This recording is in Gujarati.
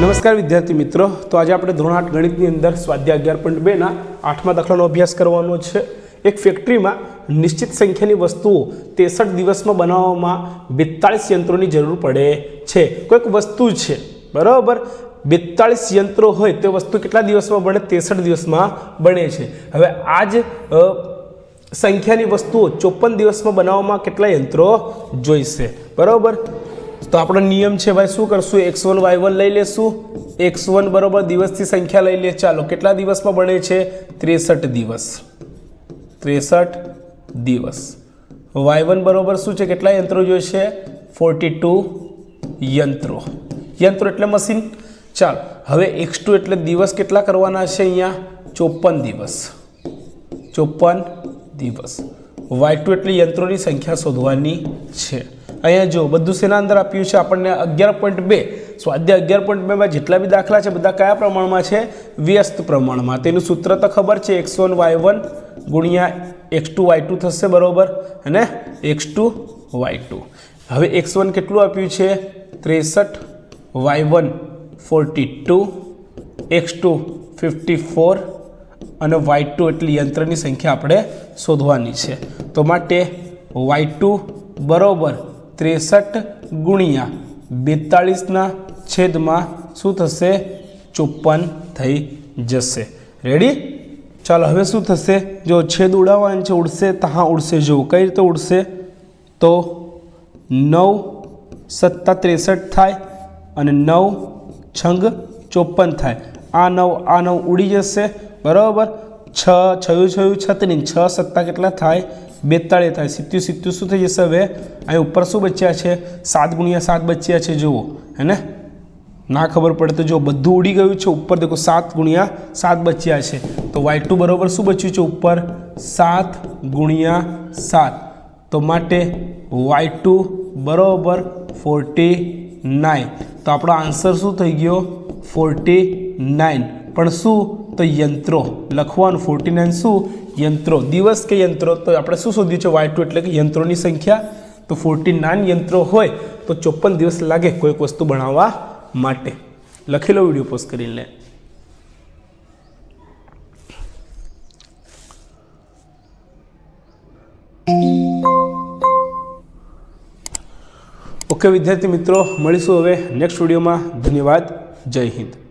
નમસ્કાર વિદ્યાર્થી મિત્રો. તો આજે આપણે ધોરણ આઠ ગણિતની અંદર સ્વાધ્યાય અગિયાર પોઈન્ટ બેના આઠમા દાખલાનો અભ્યાસ કરવાનો છે. એક ફેક્ટરીમાં નિશ્ચિત સંખ્યાની વસ્તુઓ ત્રેસઠ દિવસમાં બનાવવામાં બેતાળીસ યંત્રોની જરૂર પડે છે. કોઈક વસ્તુ છે, બરાબર? બેતાળીસ યંત્રો હોય તે વસ્તુ કેટલા દિવસમાં બને? ત્રેસઠ દિવસમાં બને છે. હવે આ જ સંખ્યાની વસ્તુઓ ચોપન દિવસમાં બનાવવામાં કેટલા યંત્રો જોઈશે? બરાબર? તો આપણો નિયમ છે ભાઈ, શું કરશું? એક્સ વન વાય વન લઈ લેશું. એક્સ વન બરાબર દિવસથી સંખ્યા લઈ લે. ચાલો, કેટલા દિવસમાં બને છે? ત્રેસઠ દિવસ. ત્રેસઠ દિવસ. વાય વન બરાબર શું છે? કેટલા યંત્રો જોઈશે? ફોર્ટી ટુ યંત્રો. યંત્રો એટલે મશીન. ચાલો, હવે એક્સ ટુ એટલે દિવસ કેટલા કરવાના છે અહીંયા? ચોપન દિવસ. ચોપન દિવસ. વાય ટુ એટલે યંત્રોની સંખ્યા શોધવાની છે. અહીંયા જો, બધું શેના અંદર આપ્યું છે? આપણને અગિયાર પોઈન્ટ બે. સ્વાધ્યાય અગિયાર પોઈન્ટ બેમાં જેટલા બી દાખલા છે, બધા કયા પ્રમાણમાં છે? વ્યસ્ત પ્રમાણમાં. તેનું સૂત્ર તો ખબર છે એક્સ વન વાય વન ગુણ્યા એક્સ ટુ વાય ટુ થશે, બરાબર? અને એક્સ ટુ વાય ટુ હવે એક્સ વન કેટલું આપ્યું છે? ત્રેસઠ y one forty two x two fifty four અને વાય ટુ એટલે યંત્રની સંખ્યા આપણે શોધવાની છે. તો માટે વાય ટુ બરોબર ત્રેસઠ ગુણ્યા બેતાળીસના છેદમાં શું થશે? ચોપન થઈ જશે. રેડી ચાલો હવે શું થશે? જો છેદ ઉડાવવાનું છે, ઉડશે, તો હા, ઉડશે, જો કઈ રીતે ઉડશે? તો નવ સત્તા ત્રેસઠ થાય અને નવ છંગ ચોપન થાય. આ નવ આ નવ ઉડી જશે. બરાબર? છ, છયું છયું છત્રીસ છ, સત્તા કેટલા થાય? બેતાળીસ થાય. સિત્યું સિત્યું શું થઈ જશે હવે? અહીં ઉપર શું બચ્યા છે? સાત ગુણ્યા સાત બચ્યા છે, જુઓ. હે ને? ના ખબર પડે તો જો બધું ઉડી ગયું છે. ઉપર દેખો, સાત ગુણ્યા સાત બચ્યા છે. તો વાય ટુ બરાબર શું બચ્યું છે? ઉપર સાત ગુણ્યા સાત. તો માટે વાય ટુ બરાબર ફોર્ટી નાઇન તો આપણો આન્સર શું થઈ ગયો? ફોર્ટી નાઇન પણ શું? તો યંત્રો. લખવાનું ફોર્ટી નાઇન શું? યંત્રો. દિવસ કે યંત્રો? તો આપણે શું શોધ્યું છે? વાય ટુ એટલે કે યંત્રોની સંખ્યા. તો ફોર્ટી નાઇન યંત્રો હોય, તો ચોપન દિવસ લાગે કોઈક વસ્તુ બનાવવા માટે. લખી લો વીડિયો પોસ્ટ કરીને. ઓકે, વિદ્યાર્થી મિત્રો, મળીશું હવે નેક્સ્ટ વિડીયોમાં. ધન્યવાદ. જય હિન્દ.